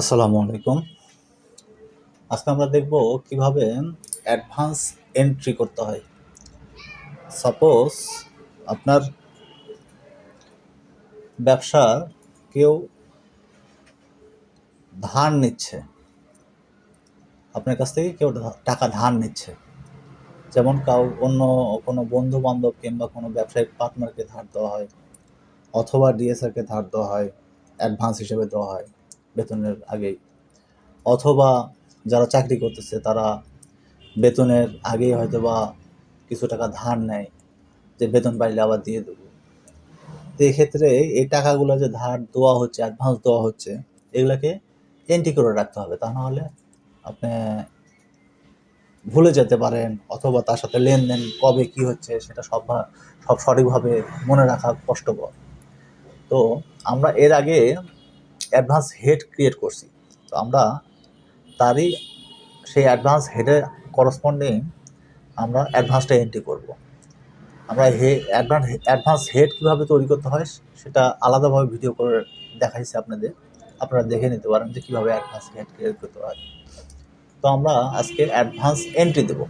আসসালামু আলাইকুম। আজকে আমরা দেখব কীভাবে অ্যাডভান্স এন্ট্রি করতে হয়। সাপোজ আপনার ব্যবসা কেউ ধার নিচ্ছে। আপনার কাছ থেকে কেউ টাকা ধার নিচ্ছে। যেমন কাউ, অন্য কোনো বন্ধু বান্ধব কিংবা কোনো ব্যবসায়িক পার্টনারকে ধার দেওয়া হয়, অথবা ডিএসআরকে ধার দেওয়া হয়, অ্যাডভান্স হিসেবে দেওয়া হয়। বেতনের আগেই। অথবা যারা চাকরি করতেছে, তারা বেতনের আগেই হয়তো বা কিছু টাকা ধার নেয় যে বেতন পাইলে আবার দিয়ে দেবো। তো এক্ষেত্রে এই টাকাগুলো যে ধার দেওয়া হচ্ছে অ্যাডভান্স দেওয়া হচ্ছে, এগুলোকে এন্ট্রি করে রাখতে হবে। তা নাহলে আপনি ভুলে যেতে পারেন, অথবা তার সাথে লেনদেন কবে কি হচ্ছে, সেটা সব সব সঠিকভাবে মনে রাখা কষ্টকর। তো আমরা এর আগে অ্যাডভান্স হেড ক্রিয়েট করছি। তো আমরা তারই সেই অ্যাডভান্স হেডের করসপন্ডিং আমরা অ্যাডভান্সটা এন্ট্রি করব। আমরা হে অ্যাডভান্স অ্যাডভান্স হেড কীভাবে তৈরি করতে হয় সেটা আলাদাভাবে ভিডিও করে দেখাইছি আপনাদের। আপনারা দেখে নিতে পারেন যে কীভাবে অ্যাডভান্স হেড ক্রিয়েট করতে হয়। তো আমরা আজকে অ্যাডভান্স এন্ট্রি দেবো।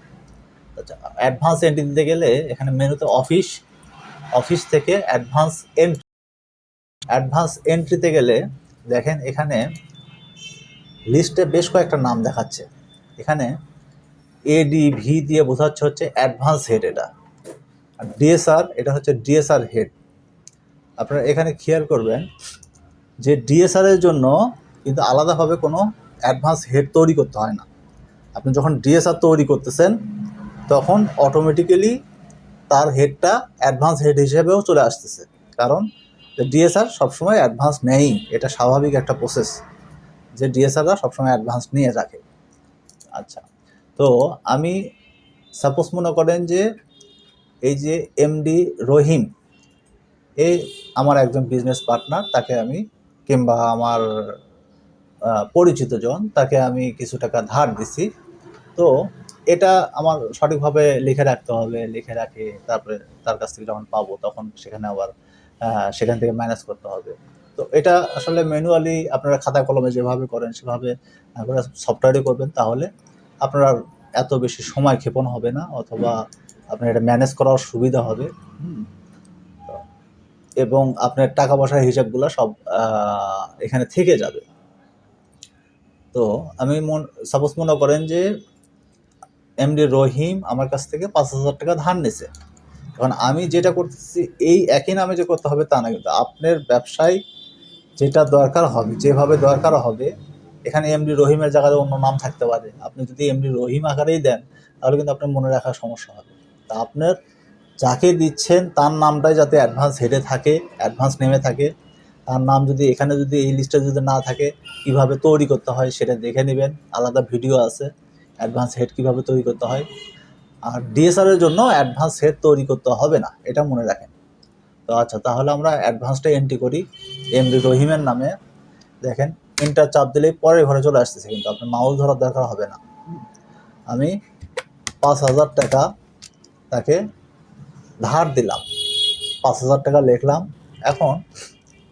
আচ্ছা অ্যাডভান্স এন্ট্রি দিতে গেলে এখানে মেনুতে অফিস অফিস থেকে অ্যাডভান্স এন্ট্রি অ্যাডভান্স এন্ট্রিতে গেলে দেখেন এখানে লিস্টে বেশ কয়েকটা নাম দেখাচ্ছে। এখানে এডি ভি দিয়ে বোঝাচ্ছে হচ্ছে অ্যাডভান্স হেড এটা। আর ডিএসআর এটা হচ্ছে ডিএসআর হেড আপনারা এখানে খেয়াল করবেন যে ডিএসআর এর জন্য কিন্তু আলাদাভাবে কোনো অ্যাডভান্স হেড তৈরি করতে হয় না। আপনি যখন ডিএসআর তৈরি করতেছেন, তখন অটোমেটিক্যালি তার হেডটা অ্যাডভান্স হেড হিসেবেও চলে আসতেছে। কারণ ডিএসআর সবসময় অ্যাডভান্স নেই এটা স্বাভাবিক একটা প্রসেস যে ডিএসআররা সবসময় অ্যাডভান্স নিয়ে রাখে। আচ্ছা তো আমি সাপোজ মনে করেন যে এই যে এমডি রহিম এই আমার একজন বিজনেস পার্টনার তাকে আমি কিংবা আমার আহ, পরিচিতজন তাকে আমি কিছু টাকা ধার দিছি। তো এটা আমার সঠিকভাবে লিখে রাখতে হবে লিখে রাখে তারপরে তার কাছ থেকে যখন পাবো তখন সেখানে আবার সেখান থেকে ম্যানেজ করতে হবে। তো এটা আসলে ম্যানুয়ালি আপনারা খাতা কলমে যেভাবে করেন, সেভাবে করে সফটওয়্যারে করবেন, তাহলে আপনার এত বেশি সময় ক্ষেপণ হবে না, অথবা আপনার এটা ম্যানেজ করার সুবিধা হবে। এবং আপনার টাকা পয়সার হিসাবগুলো সব এখানে থেকে যাবে। তো আমি মন সাপোজ মনে করেন যে এমডি রহিম আমার কাছ থেকে পাঁচ হাজার টাকা ধার নিছে। এখন আমি যেটা করতেছি, এই একই নামে যে করতে হবে তা না, কিন্তু আপনার ব্যবসায় যেটা দরকার হবে, যেভাবে দরকার হবে, এখানে এমডি রহিমের জায়গায় অন্য নাম থাকতে পারে। আপনি যদি এমডি রহিম আকারেই দেন, তাহলে কিন্তু আপনার মনে রাখার সমস্যা হবে। তা আপনার যাকে দিচ্ছেন, তার নামটাই যাতে অ্যাডভান্স হেডে থাকে অ্যাডভান্স নেমে থাকে, তার নাম যদি এখানে যদি এই লিস্টে যদি না থাকে, কীভাবে তৈরি করতে হয় সেটা দেখে নেবেন। আলাদা ভিডিও আছে অ্যাডভান্স হেড কীভাবে তৈরি করতে হয়। আর ডিএসআর এর জন্য অ্যাডভান্স হেড তৈরি করতে হবে না, এটা মনে রাখেন। তো আচ্ছা তাহলে আমরা অ্যাডভান্সটা এন্ট্রি করি এমডি রহিমের নামে। দেখেন এন্টার চাপ দিলেই পরের ঘরে চলে আসতেছে কিন্তু, আপনার মাউস ধরার দরকার হবে না। আমি পাঁচ হাজার টাকা তাকে ধার দিলাম, পাঁচ হাজার টাকা লিখলাম। এখন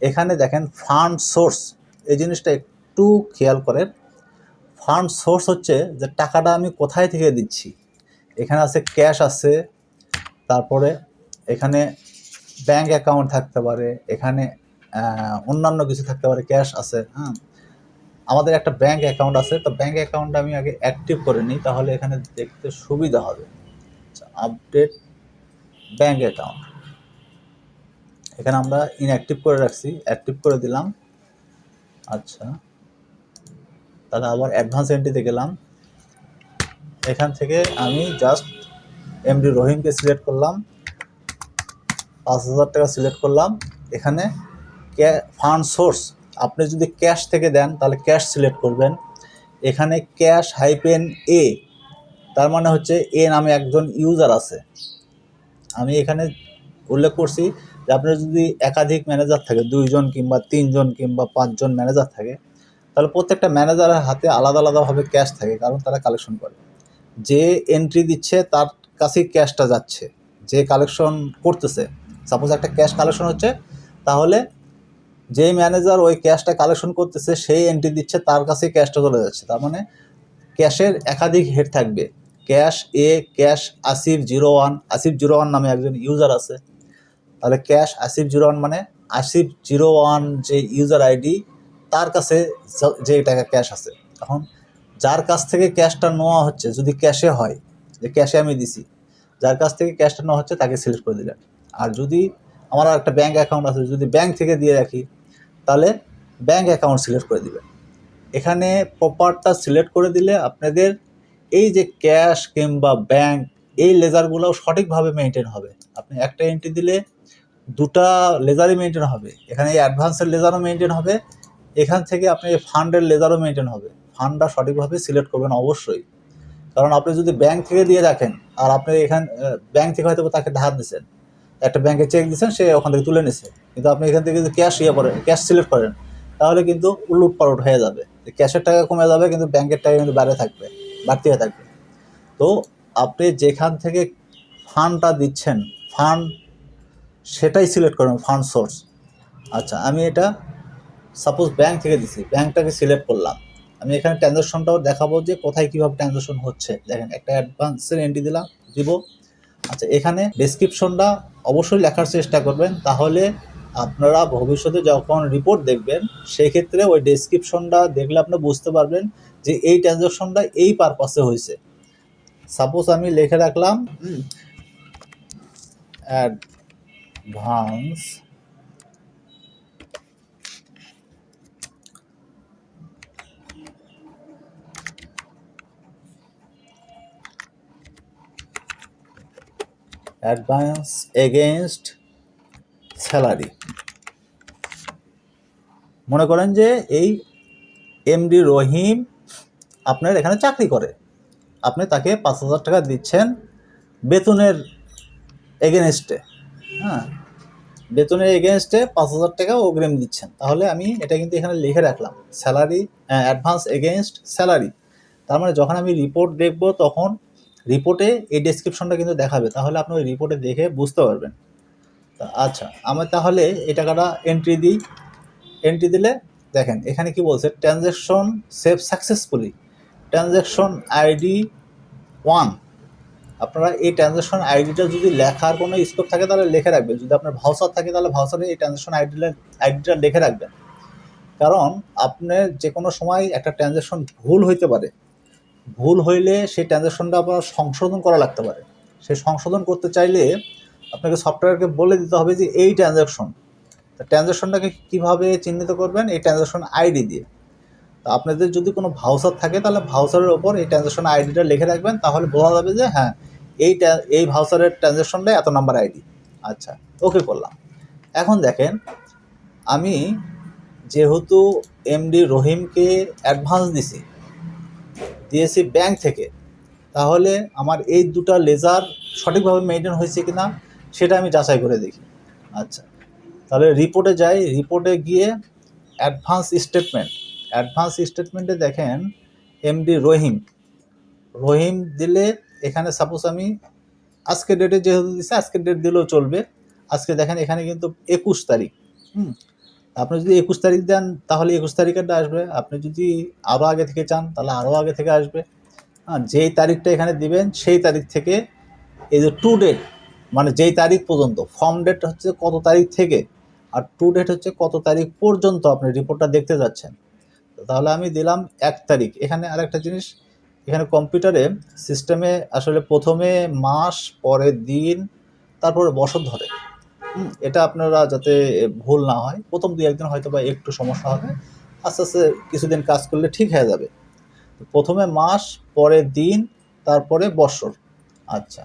এখানে দেখেন ফান্ড সোর্স এই জিনিসটা একটু খেয়াল করেন। ফান্ড সোর্স হচ্ছে যে টাকাটা আমি কোথায় থেকে দিচ্ছি? এখানে আছে ক্যাশ আছে, তারপরে এখানে ব্যাংক অ্যাকাউন্ট থাকতে পারে, এখানে অন্যান্য কিছু থাকতে পারে, ক্যাশ আছে হ্যাঁ। আমাদের একটা ব্যাংক অ্যাকাউন্ট আছে, তো ব্যাংক অ্যাকাউন্ট আমি আগে অ্যাক্টিভ করে নিই, তাহলে এখানে দেখতে সুবিধা হবে। Update bank account. এখানে আমরা ইনঅ্যাক্টিভ করে রাখছি অ্যাক্টিভ করে দিলাম। আচ্ছা তাহলে আবার অ্যাডভান্স এন্ট্রিতে গেলাম। এখান থেকে আমি জাস্ট এমডি রহিমকে সিলেক্ট করলাম। পাঁচ হাজার টাকা সিলেক্ট করলাম। এখানে ফান্ড সোর্স আপনি যদি ক্যাশ থেকে দেন, তাহলে ক্যাশ সিলেক্ট করবেন। এখানে ক্যাশ হাইপেন এ তার মানে হচ্ছে এ নামে একজন ইউজার আছে। আমি এখানে উল্লেখ করছি যে আপনার যদি একাধিক ম্যানেজার থাকে, দুইজন কিংবা তিনজন কিংবা পাঁচজন ম্যানেজার থাকে, তাহলে প্রত্যেকটা ম্যানেজারের হাতে আলাদা আলাদাভাবে ক্যাশ থাকে, কারণ তারা কালেকশন করে। যে এন্ট্রি দিচ্ছে, তার কাছেই ক্যাশটা যাচ্ছে, যে কালেকশন করতেছে। সাপোজ একটা ক্যাশ কালেকশন হচ্ছে, তাহলে যেই ম্যানেজার ওই ক্যাশটা কালেকশন করতেছে, সেই এন্ট্রি দিচ্ছে, তার কাছে ক্যাশটা চলে যাচ্ছে। তার মানে ক্যাশের একাধিক হেড থাকবে। ক্যাশ এ cash Asif zero one Asif zero one নামে একজন ইউজার আছে। তাহলে ক্যাশ আসিফ জিরো ওয়ান মানে আসিফ জিরো ওয়ান যে ইউজার আইডি তার কাছে য- যে টাকা ক্যাশ আছে। এখন যার কাছ থেকে ক্যাশটা নেওয়া হচ্ছে, যদি ক্যাশে হয়, যে ক্যাশে আমি দিছি, যার কাছ থেকে ক্যাশটা নেওয়া হচ্ছে তাকে সিলেক্ট করে দিলেন। আর যদি আমার একটা ব্যাঙ্ক অ্যাকাউন্ট আছে, যদি ব্যাঙ্ক থেকে দিয়ে রাখি, তাহলে ব্যাঙ্ক অ্যাকাউন্ট সিলেক্ট করে দিবেন। এখানে প্রপারটা সিলেক্ট করে দিলে আপনাদের এই যে ক্যাশ কিংবা ব্যাঙ্ক এই লেজারগুলোও সঠিকভাবে মেনটেন হবে। আপনি একটা এন্ট্রি দিলে দুটা লেজারই মেনটেন হবে। এখানে এই অ্যাডভান্সের লেজারও মেনটেন হবে। এখান থেকে আপনি ফান্ডের লেজারও মেনটেন হবে। ফান্ডটা সঠিকভাবে সিলেক্ট করবেন অবশ্যই। কারণ আপনি যদি ব্যাংক থেকে দিয়ে রাখেন আর আপনি এখান ব্যাংক থেকে হয়তো তাকে ধার দিচ্ছেন একটা ব্যাংকে চেক দিচ্ছেন সে ওখান থেকে তুলে নিছে। কিন্তু আপনি এখান থেকে যদি ক্যাশ ইয়ে করেন ক্যাশ সিলেক্ট করেন, তাহলে কিন্তু উলুট পালট হয়ে যাবে। ক্যাশের টাকা কমে যাবে, কিন্তু ব্যাংকের টাকা কিন্তু বাইরে থাকবে, বাড়তি হয়ে থাকবে। তো আপনি যেখান থেকে ফান্ডটা দিচ্ছেন ফান্ড সেটাই সিলেক্ট করবেন ফান্ড সোর্স আচ্ছা আমি এটা সাপোজ ব্যাংক থেকে দিছি ব্যাংকটাকে সিলেক্ট করলাম। আমি এখানে ট্রানজাকশনটাও দেখাবো যে কোথায় কীভাবে ট্রানজাকশন হচ্ছে। দেখেন, একটা অ্যাডভান্সের এন্ট্রি দিলাম, দিব। আচ্ছা এখানে ডেসক্রিপশনটা অবশ্যই লেখার চেষ্টা করবেন, তাহলে আপনারা ভবিষ্যতে যখন রিপোর্ট দেখবেন সেই ক্ষেত্রে ওই ডেসক্রিপশনটা দেখলে আপনি বুঝতে পারবেন যে এই ট্রানজাকশনটা এই পারপাসে হয়েছে। সাপোজ আমি লিখে রাখলাম অ্যাডভান্স অ্যাডভান্স এগেনস্ট স্যালারি। মনে করেন যে এই এমডি রহিম আপনার এখানে চাকরি করে। আপনি তাকে পাঁচ হাজার টাকা দিচ্ছেন বেতনের এগেনস্টে হ্যাঁ বেতনের এগেনস্টে পাঁচ হাজার টাকা অগ্রিম দিচ্ছেন। তাহলে আমি এটা কিন্তু এখানে লিখে রাখলাম, স্যালারি, অ্যাডভান্স এগেনস্ট স্যালারি। তার মানে যখন আমি রিপোর্ট দেখব তখন রিপোর্টে এই ডেসক্রিপশনটা কিন্তু দেখাবে, তাহলে আপনি ওই রিপোর্টে দেখে বুঝতে পারবেন। আচ্ছা আমি তাহলে এই টাকাটা এন্ট্রি দিই। এন্ট্রি দিলে দেখেন, এখানে কি বলছে transaction save successfully transaction ID one আপনারা এই ট্রানজ্যাকশন আইডিটা যদি লেখার কোনো স্কোপ থাকে, তাহলে লিখে রাখবেন। যদি আপনার ভাউচার থাকে, তাহলে ভাউচারে এই ট্রানজ্যাকশন আইডিটা আইডিটা লিখে রাখবেন। কারণ আপনার যে কোনো সময় একটা ট্রানজ্যাকশন ভুল হইতে পারে ভুল হইলে সেই ট্রানজ্যাকশনটা আপনার সংশোধন করা লাগতে পারে। সেই সংশোধন করতে চাইলে আপনাকে সফটওয়্যারকে বলে দিতে হবে যে, এই ট্রানজ্যাকশন ট্রানজ্যাকশনটাকে কীভাবে চিহ্নিত করবেন? এই ট্রানজ্যাকশন আইডি দিয়ে। তো আপনাদের যদি কোনো ভাউচার থাকে, তাহলে ভাউচারের ওপর এই ট্রানজ্যাকশন আইডিটা লিখে রাখবেন। তাহলে বোঝা যাবে যে হ্যাঁ এই এই ভাউচারের ট্রানজ্যাকশনটা এত নাম্বার আইডি আচ্ছা ওকে করলাম। এখন দেখেন, আমি যেহেতু এমডি রহিমকে অ্যাডভান্স দিছি দিয়েছি ব্যাংক থেকে, তাহলে আমার এই দুটা লেজার সঠিকভাবে মেনটেন হয়েছে কি না সেটা আমি যাচাই করে দেখি। আচ্ছা তাহলে রিপোর্টে যাই রিপোর্টে গিয়ে অ্যাডভান্স স্টেটমেন্ট অ্যাডভান্স স্টেটমেন্টে দেখেন এমডি রহিম রহিম দিলে এখানে সাপোজ আমি আজকে ডেটে যেহেতু দিচ্ছে আজকের ডেট দিলেও চলবে। আজকে দেখেন এখানে কিন্তু একুশ তারিখ, হুম আপনি যদি একুশ তারিখ দেন, তাহলে একুশ তারিখেরটা আসবে। আপনি যদি আরও আগে থেকে চান, তাহলে আরও আগে থেকে আসবে। হ্যাঁ যেই তারিখটা এখানে দিবেন, সেই তারিখ থেকে এই যে টু ডেট মানে যেই তারিখ পর্যন্ত ফর্ম ডেট হচ্ছে কত তারিখ থেকে, আর টু ডেট হচ্ছে কত তারিখ পর্যন্ত আপনি রিপোর্টটা দেখতে যাচ্ছেন। তাহলে আমি দিলাম এক তারিখ। এখানে আরেকটা জিনিস, এখানে কম্পিউটারে সিস্টেমে আসলে প্রথমে মাস পরে দিন, তারপরে বছর ধরে। এটা আপনারা যাতে ভুল না হয়, প্রথম দুই একদিন হয়তো বা একটু সমস্যা হবে। আস্তে আস্তে কিছুদিন কাজ করলে ঠিক হয়ে যাবে। প্রথমে মাস, পরে দিন, তারপরে বছর। আচ্ছা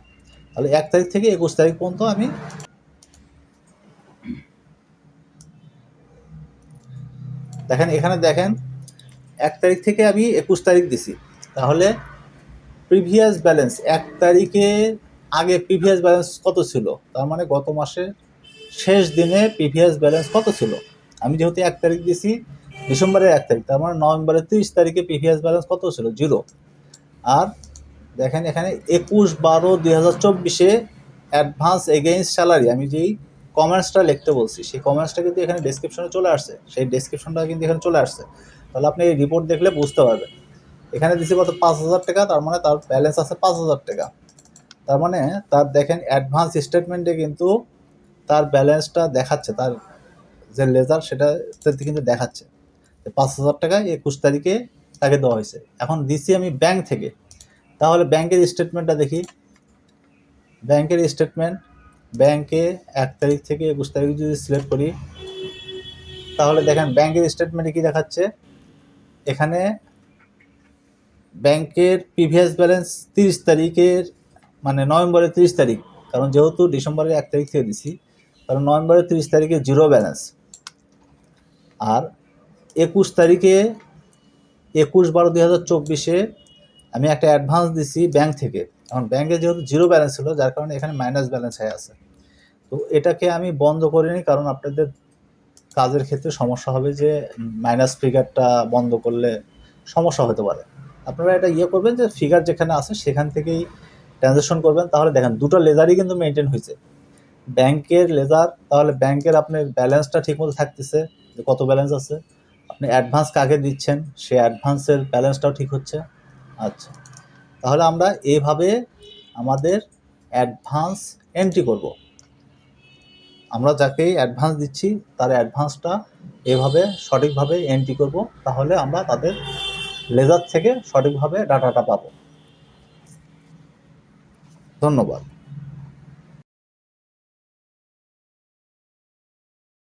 তাহলে এক তারিখ থেকে একুশ তারিখ পর্যন্ত আমি দেখেন, এখানে দেখেন, এক তারিখ থেকে আমি একুশ তারিখ দিছি। তাহলে প্রিভিয়াস ব্যালেন্স এক তারিখে আগে প্রিভিয়াস ব্যালেন্স কত ছিল? তার মানে গত মাসে শেষ দিনে প্রিভিয়াস ব্যালেন্স কত ছিল? আমি যেহেতু এক তারিখ দিছি ডিসেম্বরের এক তারিখ, তার মানে নভেম্বরের তিরিশ তারিখে প্রিভিয়াস ব্যালেন্স কত ছিল? জিরো আর দেখেন এখানে একুশ বারো দুই হাজার চব্বিশে অ্যাডভান্স এগেইনস্ট স্যালারি আমি যেই কমেন্টসটা লিখতে বলছি, সেই কমেন্টসটা কিন্তু এখানে ডেসক্রিপশনে চলে আসছে। সেই ডেসক্রিপশনটা কিন্তু এখানে চলে আসছে। তাহলে আপনি এই রিপোর্ট দেখলে বুঝতে পারবেন। এখানে দিচ্ছি কত? পাঁচ হাজার টাকা, তার মানে তার ব্যালেন্স আছে পাঁচ হাজার টাকা। তার মানে তার দেখেন অ্যাডভান্স স্টেটমেন্টে কিন্তু তার ব্যালেন্সটা দেখাচ্ছে, তার যে লেজার সেটা তাতে কিন্তু দেখাচ্ছে। পাঁচ হাজার টাকা একুশ তারিখে তাকে দেওয়া হয়েছে। এখন দিছি আমি ব্যাংক থেকে। তাহলে ব্যাংকের স্টেটমেন্টটা দেখি। ব্যাংকের স্টেটমেন্ট ব্যাংকে এক তারিখ থেকে একুশ তারিখ যদি সিলেক্ট করি, তাহলে দেখেন ব্যাংকের স্টেটমেন্টে কি দেখাচ্ছে? এখানে ব্যাংকের প্রিভিয়াস ব্যালেন্স তিরিশ তারিখের মানে নভেম্বরের তিরিশ তারিখ। কারণ যেহেতু ডিসেম্বরের এক তারিখ থেকে দিছি কারণ নভেম্বরের তিরিশ তারিখে জিরো ব্যালেন্স। আর একুশ তারিখে, একুশ বারো দুই হাজার চব্বিশে আমি একটা অ্যাডভান্স দিছি ব্যাংক থেকে। এখন ব্যাংকে যেহেতু জিরো ব্যালেন্স ছিল, যার কারণে এখানে মাইনাস ব্যালেন্স হয়ে আছে। তো এটাকে আমি বন্ধ করিনি কারণ আপনাদের কাজের ক্ষেত্রে সমস্যা হবে যে মাইনাস ফিগারটা বন্ধ করলে সমস্যা হতে পারে। আপনারা এটা ইয়ে করবেন যে ফিগার যেখানে আছে সেখান থেকেই ট্রানজ্যাকশন করবেন। তাহলে দেখেন দুটো লেজারই কিন্তু মেনটেন হয়েছে। ব্যাংকের লেজার, তাহলে ব্যাংকের আপনার ব্যালেন্সটা ঠিকমতো থাকতেছে, যে কত ব্যালেন্স আছে। আপনি অ্যাডভান্স কাকে দিচ্ছেন, সে অ্যাডভান্সের ব্যালেন্সটাও ঠিক হচ্ছে। আচ্ছা তাহলে আমরা এইভাবে আমাদের অ্যাডভান্স এন্ট্রি করব। আমরা যাকে অ্যাডভান্স দিচ্ছি, তার অ্যাডভান্সটা এভাবে সঠিকভাবে এন্ট্রি করব, তাহলে আমরা তাদের লেজার থেকে সঠিকভাবে ডাটাটা পাবো। ধন্যবাদ।